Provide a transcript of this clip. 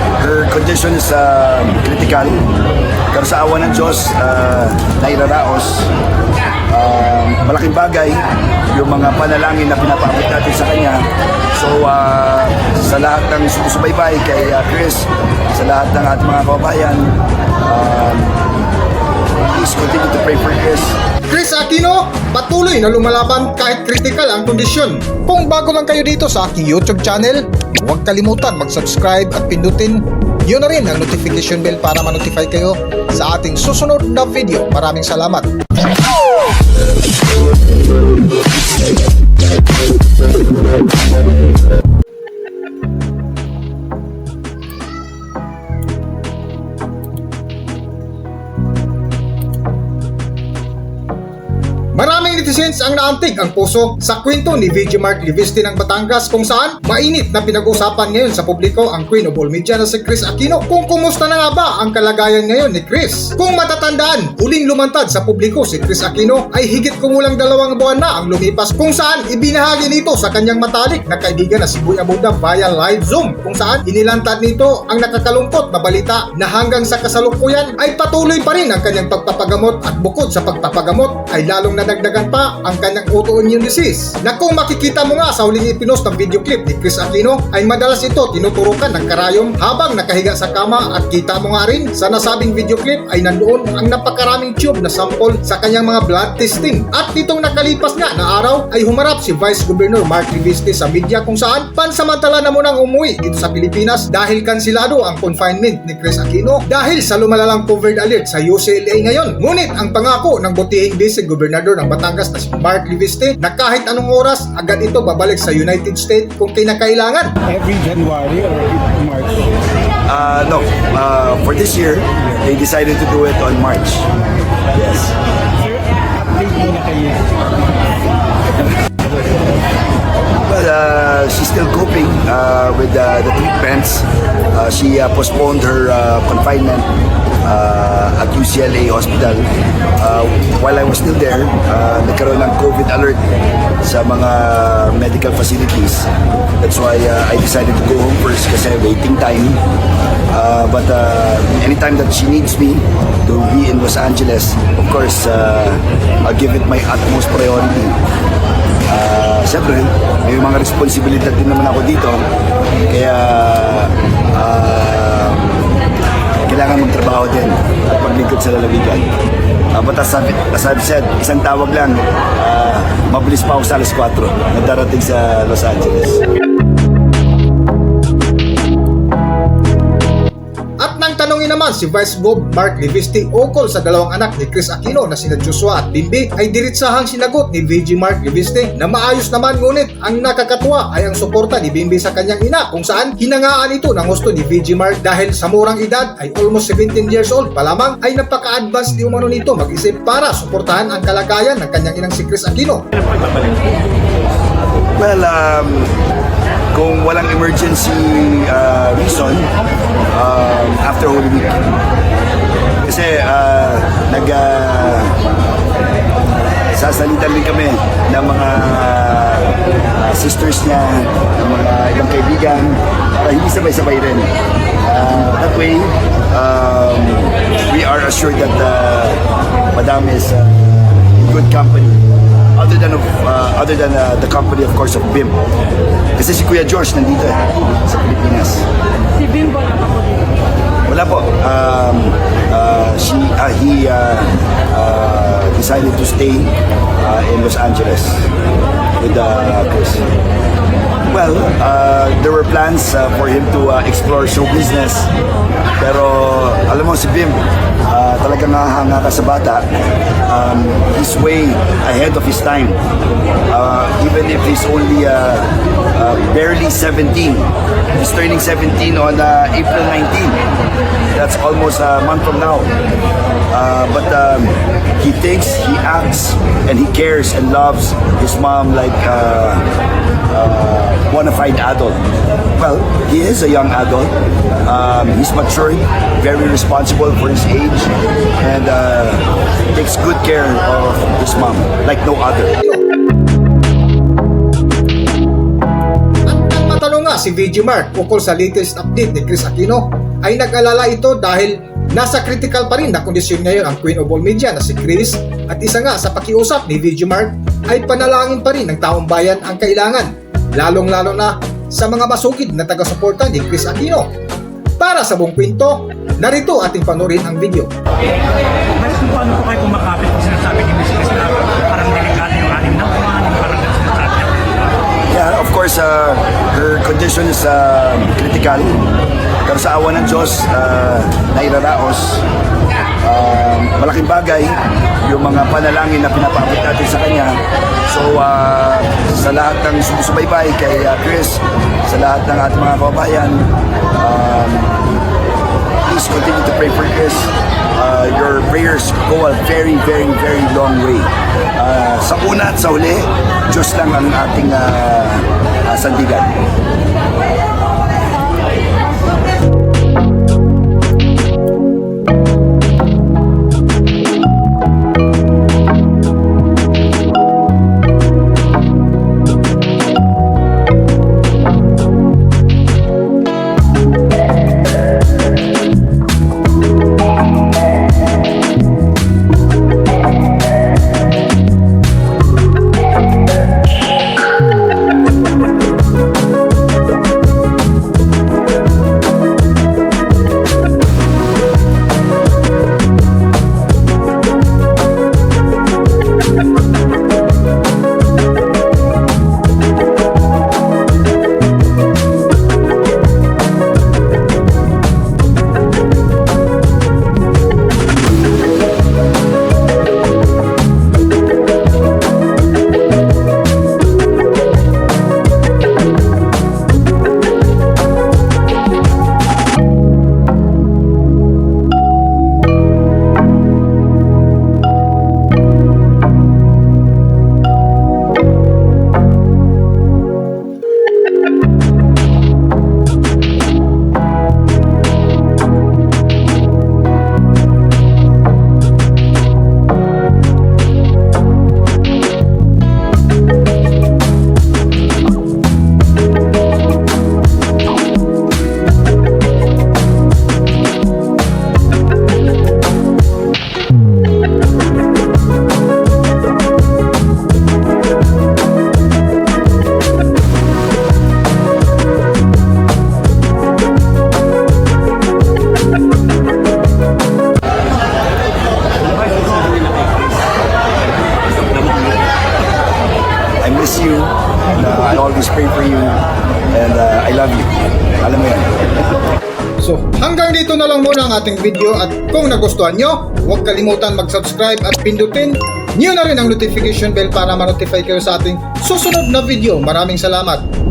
uh, her condition is uh, critical. Pero sa awa ng Diyos, uh, nairaraos. Uh, malaking bagay yung mga panalangin na pinapabot natin sa kanya. So, uh, sa lahat ng sumusubaybay kay uh, Chris, sa lahat ng ating mga kababayan, um, please continue to pray for Chris. Chris Aquino, patuloy na lumalaban kahit critical ang kondisyon. Kung bago lang kayo dito sa aking YouTube channel, huwag kalimutan mag-subscribe at pindutin yun na rin ang notification bell para ma-notify kayo sa ating susunod na video. Maraming salamat. Maraming netizens ang naantig ang puso sa kwento ni VG Mark Liviste ng Batangas kung saan mainit na pinag-usapan ngayon sa publiko ang Queen of All Media na si Chris Aquino kung kumusta na nga ba ang kalagayan ngayon ni Chris. Kung matatandaan, huling lumantad sa publiko si Chris Aquino ay higit kumulang dalawang buwan na ang lumipas kung saan ibinahagi nito sa kanyang matalik na kaibigan na si Buya Buda via live Zoom kung saan inilantad nito ang nakakalungkot na balita na hanggang sa kasalukuyan ay patuloy pa rin ang kanyang pagpapagamot at bukod sa pagpapagamot ay lalong nadagdagan pa ang kanyang autoimmune disease na kung makikita mo nga sa huling ipinost ng video clip ni Chris Aquino ay madalas ito tinuturukan ng karayom habang nakahiga sa kama at kita mo nga rin sa nasabing video clip ay nandoon ang napakaraming tube na sample sa kanyang mga blood testing at nitong nakalipas nga na araw ay humarap si Vice Governor Mark Riviste sa media kung saan pansamantala na munang umuwi dito sa Pilipinas dahil kansilado ang confinement ni Chris Aquino dahil sa lumalalang COVID alert sa UCLA ngayon. Ngunit ang pangako ng butihing Vice Gobernador ng Batangas na si Mark Riviste na kahit anong oras agad ito babalik sa United States kung kinakailangan. every January or every March. Uh, no, uh, for this year, they decided to do it on March. Yes. She's still coping uh, with uh, the treatments. Uh, she uh, postponed her uh, confinement uh, at UCLA Hospital. Uh, while I was still there, uh, nagkaroon ng COVID alert sa mga medical facilities. That's why uh, I decided to go home first kasi waiting time. Uh, but uh, anytime that she needs me to be in Los Angeles, of course, uh, I'll give it my utmost priority. Ah, siyempre, may mga responsibilidad din naman ako dito. Kaya, ah, kailangan magtrabaho din at maglingkod sa lalawigan. Uh, but as, I've- as I've said, isang tawag lang, ah, mabilis pa ako sa alas 4 na darating sa Los Angeles. Tanongin naman si Vice Gov Mark Liviste ukol sa dalawang anak ni Chris Aquino na sina Joshua at Bimbi ay diritsahang sinagot ni VG Mark Liviste na maayos naman ngunit ang nakakatuwa ay ang suporta ni Bimbi sa kanyang ina kung saan hinangaan ito ng gusto ni VG Mark dahil sa murang edad ay almost 17 years old pa lamang ay napaka-advance di umano nito mag-isip para suportahan ang kalagayan ng kanyang inang si Chris Aquino. Well, um, kung walang emergency uh, reason, um, after Holy Week. Kasi uh, nag uh, sasalitan din kami ng mga uh, sisters niya, ng mga ibang kaibigan, para hindi sabay-sabay rin. Uh, that way, um, we are assured that uh, Madam is uh, in good company than of uh, other than uh, the company of course of BIM. Kasi si Kuya George nandito eh, sa Pilipinas. Si Bimbo na ako dito. Wala po. Um, uh, she, uh, he uh, uh, decided to stay uh, in Los Angeles with uh, Chris. Well, uh, there were plans uh, for him to uh, explore show business. Pero alam mo si Bim, uh, talagang hanga ka sa bata. Um, he's way ahead of his time. Uh, even if he's only uh, uh, barely 17. He's turning 17 on uh, April 19. That's almost a month from now. Uh, but um, he thinks, he acts, and he cares and loves his mom like uh, bona fide adult. Well, he is a young adult. Um, he's matured, very responsible for his age, and uh, takes good care of his mom like no other. At si VG Mark ukol sa latest update ni Chris Aquino ay nag-alala ito dahil nasa critical pa rin na kondisyon ngayon ang Queen of All Media na si Chris at isa nga sa pakiusap ni VG Mark ay panalangin pa rin ng taong bayan ang kailangan lalong-lalo na sa mga masugid na taga-suporta ni Chris Aquino. Para sa buong kwento, narito ating panurin ang video. Mas kung paano po kayo kumakapit kung sinasabi ni Miss Chris na parang delikado yung anim na buwan, parang sinasabi. Yeah, of course, uh, her condition is uh, critical. Pero sa awa ng Diyos, uh, nairaraos. Uh, malaking bagay yung mga panalangin na pinapabot natin sa Kanya. So, uh, sa lahat ng sumusubaybay kay uh, Chris, sa lahat ng ating mga kababayan, um, please continue to pray for Chris. Uh, your prayers go a very, very, very long way. Uh, sa una at sa huli, Diyos lang ang ating uh, uh, sandigan. Miss you. And, uh, I always pray for you. And uh, I love you. Alam mo yan. So hanggang dito na lang muna ang ating video at kung nagustuhan nyo, huwag kalimutan mag-subscribe at pindutin nyo na rin ang notification bell para ma-notify kayo sa ating susunod na video. Maraming salamat!